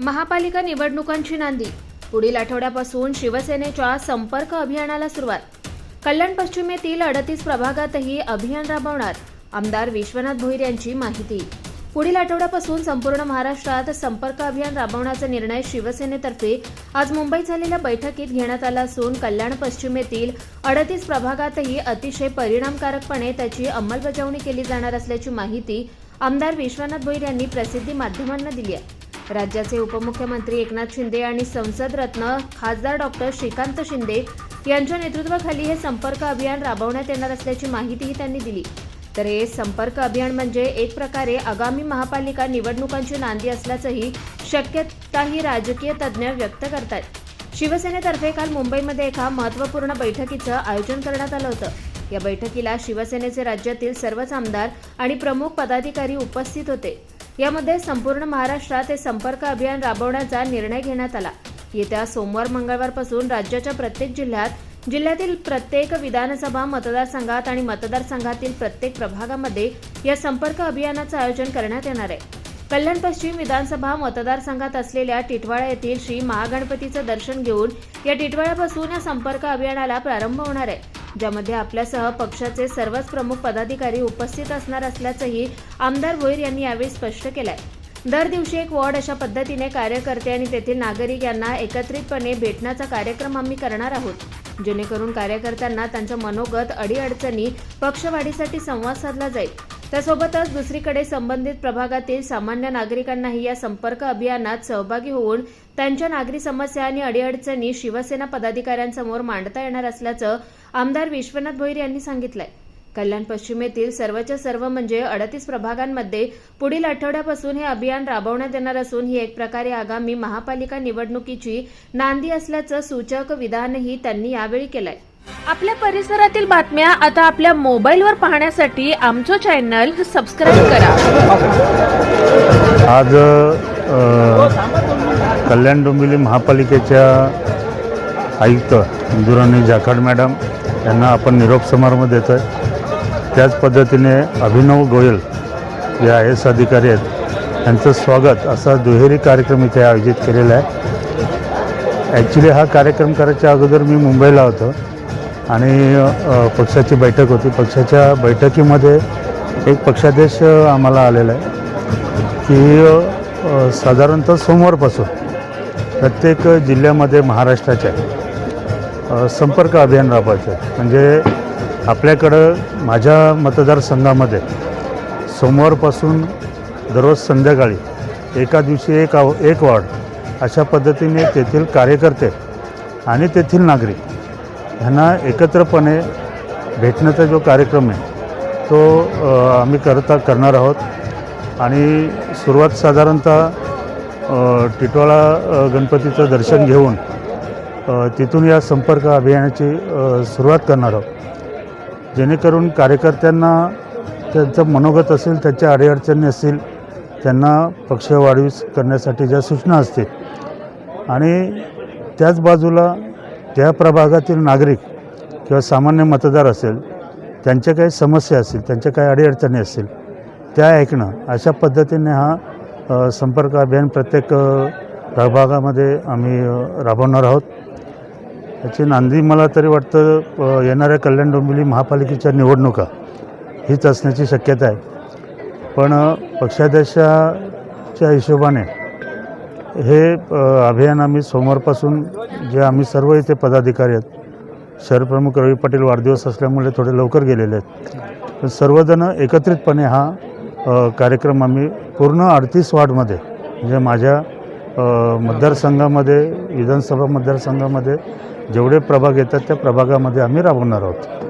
महापालिका निवडणुकांची नांदी. पुढील आठवड्यापासून शिवसेनेच्या संपर्क अभियानाला सुरुवात. कल्याण पश्चिमेतील अडतीस प्रभागातही अभियान राबवणार आमदार विश्वनाथ भोईर यांची माहिती. पुढील आठवड्यापासून संपूर्ण महाराष्ट्रात संपर्क अभियान राबवण्याचा निर्णय शिवसेनेतर्फे आज मुंबईत झालेल्या बैठकीत घेण्यात आला असून कल्याण पश्चिमेतील अडतीस प्रभागातही अतिशय परिणामकारकपणे त्याची अंमलबजावणी केली जाणार असल्याची माहिती आमदार विश्वनाथ भोईर यांनी प्रसिद्धी माध्यमांना दिली आहे. राज्याचे उपमुख्यमंत्री एकनाथ शिंदे आणि संसद रत्न खासदार डॉक्टर श्रीकांत शिंदे यांच्या नेतृत्वाखाली हे संपर्क अभियान राबवण्यात येणार असल्याची माहितीही त्यांनी दिली. तर हे संपर्क अभियान म्हणजे एक प्रकारे आगामी महापालिका निवडणुकांची नांदी असल्याचंही शक्यताही राजकीय तज्ज्ञ व्यक्त करतात शिवसेनेतर्फे काल मुंबईमध्ये एका महत्त्वपूर्ण बैठकीचं आयोजन करण्यात आलं होतं. या बैठकीला शिवसेनेचे राज्यातील सर्वच आमदार आणि प्रमुख पदाधिकारी उपस्थित होते. यामध्ये संपूर्ण महाराष्ट्रात हे संपर्क अभियान राबवण्याचा निर्णय घेण्यात आला. येत्या सोमवार मंगळवारपासून राज्याच्या प्रत्येक जिल्ह्यात जिल्ह्यातील प्रत्येक विधानसभा मतदारसंघात आणि मतदारसंघातील प्रत्येक प्रभागामध्ये या संपर्क अभियानाचं आयोजन करण्यात येणार आहे. कल्याण पश्चिम विधानसभा मतदारसंघात असलेल्या टिटवाळा येथील श्री महागणपतीचं दर्शन घेऊन या टिटवाळ्यापासून या संपर्क अभियानाला प्रारंभ होणार आहे. ज्यामध्ये आपल्यासह पक्षाचे सर्वच प्रमुख पदाधिकारी उपस्थित असणार असल्याचंही आमदार भोईर यांनी यावेळी स्पष्ट केलंय. दर दिवशी एक वॉर्ड अशा पद्धतीने कार्यकर्ते आणि तेथील नागरिक यांना एकत्रितपणे भेटण्याचा कार्यक्रम आम्ही करणार आहोत. जेणेकरून कार्यकर्त्यांना त्यांचं मनोगत अडीअडचणी पक्षवाढीसाठी संवाद साधला जाईल. त्यासोबतच दुसरीकडे संबंधित प्रभागातील सामान्य नागरिकांनाही या संपर्क अभियानात सहभागी होऊन त्यांच्या नागरी समस्या आणि अडीअडचणी शिवसेना पदाधिकाऱ्यांसमोर मांडता येणार असल्याचं आमदार विश्वनाथ भोईर यांनी सांगितलंय. कल्याण पश्चिमेतील सर्वच्या सर्व म्हणजे अडतीस प्रभागांमध्ये पुढील आठवड्यापासून हे अभियान राबवण्यात येणार असून ही एक प्रकारे आगामी महापालिका निवडणुकीची नांदी असल्याचं सूचक विधानही त्यांनी यावेळी केलंय. आपल्या परिसरातील बातम्या आता आपल्या मोबाईलवर पाहण्यासाठी आमचं चॅनल सबस्क्राईब करा. आज अ, कल्याण डोंबिवली महापालिकेच्या आयुक्त इंदुराणी जाखड मॅडम यांना आपण निरोप समारंभ देतो आहे त्याच पद्धतीने अभिनव गोयल जे आय एस अधिकारी आहेत त्यांचं स्वागत असा दुहेरी कार्यक्रम इथे आयोजित केलेला आहे. ॲक्च्युली हा कार्यक्रम करायच्या अगोदर मी मुंबईला होतो. आणि पक्षाची बैठक होती. पक्षाच्या बैठकीमध्ये एक पक्षादेश आम्हाला आलेला आहे की साधारणतः सोमवारपासून प्रत्येक जिल्ह्यामध्ये महाराष्ट्राच्या संपर्क अभियान राबवायचं आहे. म्हणजे आपल्याकडं माझ्या मतदारसंघामध्ये सोमवारपासून दररोज संध्याकाळी एका दिवशी एक आव एक वाढ अशा पद्धतीने तेथील कार्यकर्ते आणि तेथील नागरिक ह्यांना एकत्रपणे भेटण्याचा जो कार्यक्रम आहे तो आम्ही करता करणार आहोत. आणि सुरुवात साधारणतः टिटवाळा गणपतीचं दर्शन घेऊन तिथून या संपर्क अभियानाची सुरुवात करणार आहोत. जेणेकरून कार्यकर्त्यांना त्यांचं मनोगत असेल त्यांच्या अडीअडचणी असतील त्यांना पक्ष वाढीस करण्यासाठी ज्या सूचना असतील. आणि त्याच बाजूला त्या प्रभागातील नागरिक किंवा सामान्य मतदार असेल त्यांच्या काही समस्या असतील त्यांच्या काही अडीअडचणी असतील त्या ऐकणं अशा पद्धतीने हा संपर्क अभियान प्रत्येक प्रभागामध्ये आम्ही राबवणार आहोत. याची नांदी मला तरी वाटतं येणाऱ्या कल्याण डोंबिवली महापालिकेच्या निवडणुका हीच असण्याची शक्यता आहे. पण पक्षाध्यक्षाच्या हिशोबाने हे अभियान आम्ही सोमवारपासून जे आम्ही सर्व इथे पदाधिकारी आहेत शहरप्रमुख रवी पाटील वाढदिवस असल्यामुळे थोडे लवकर गेलेले आहेत. पण सर्वजण एकत्रितपणे हा कार्यक्रम आम्ही पूर्ण अडतीस वार्डमध्ये म्हणजे माझ्या मतदारसंघामध्ये विधानसभा मतदारसंघामध्ये जेवढे प्रभाग येतात त्या प्रभागामध्ये आम्ही राबवणार आहोत.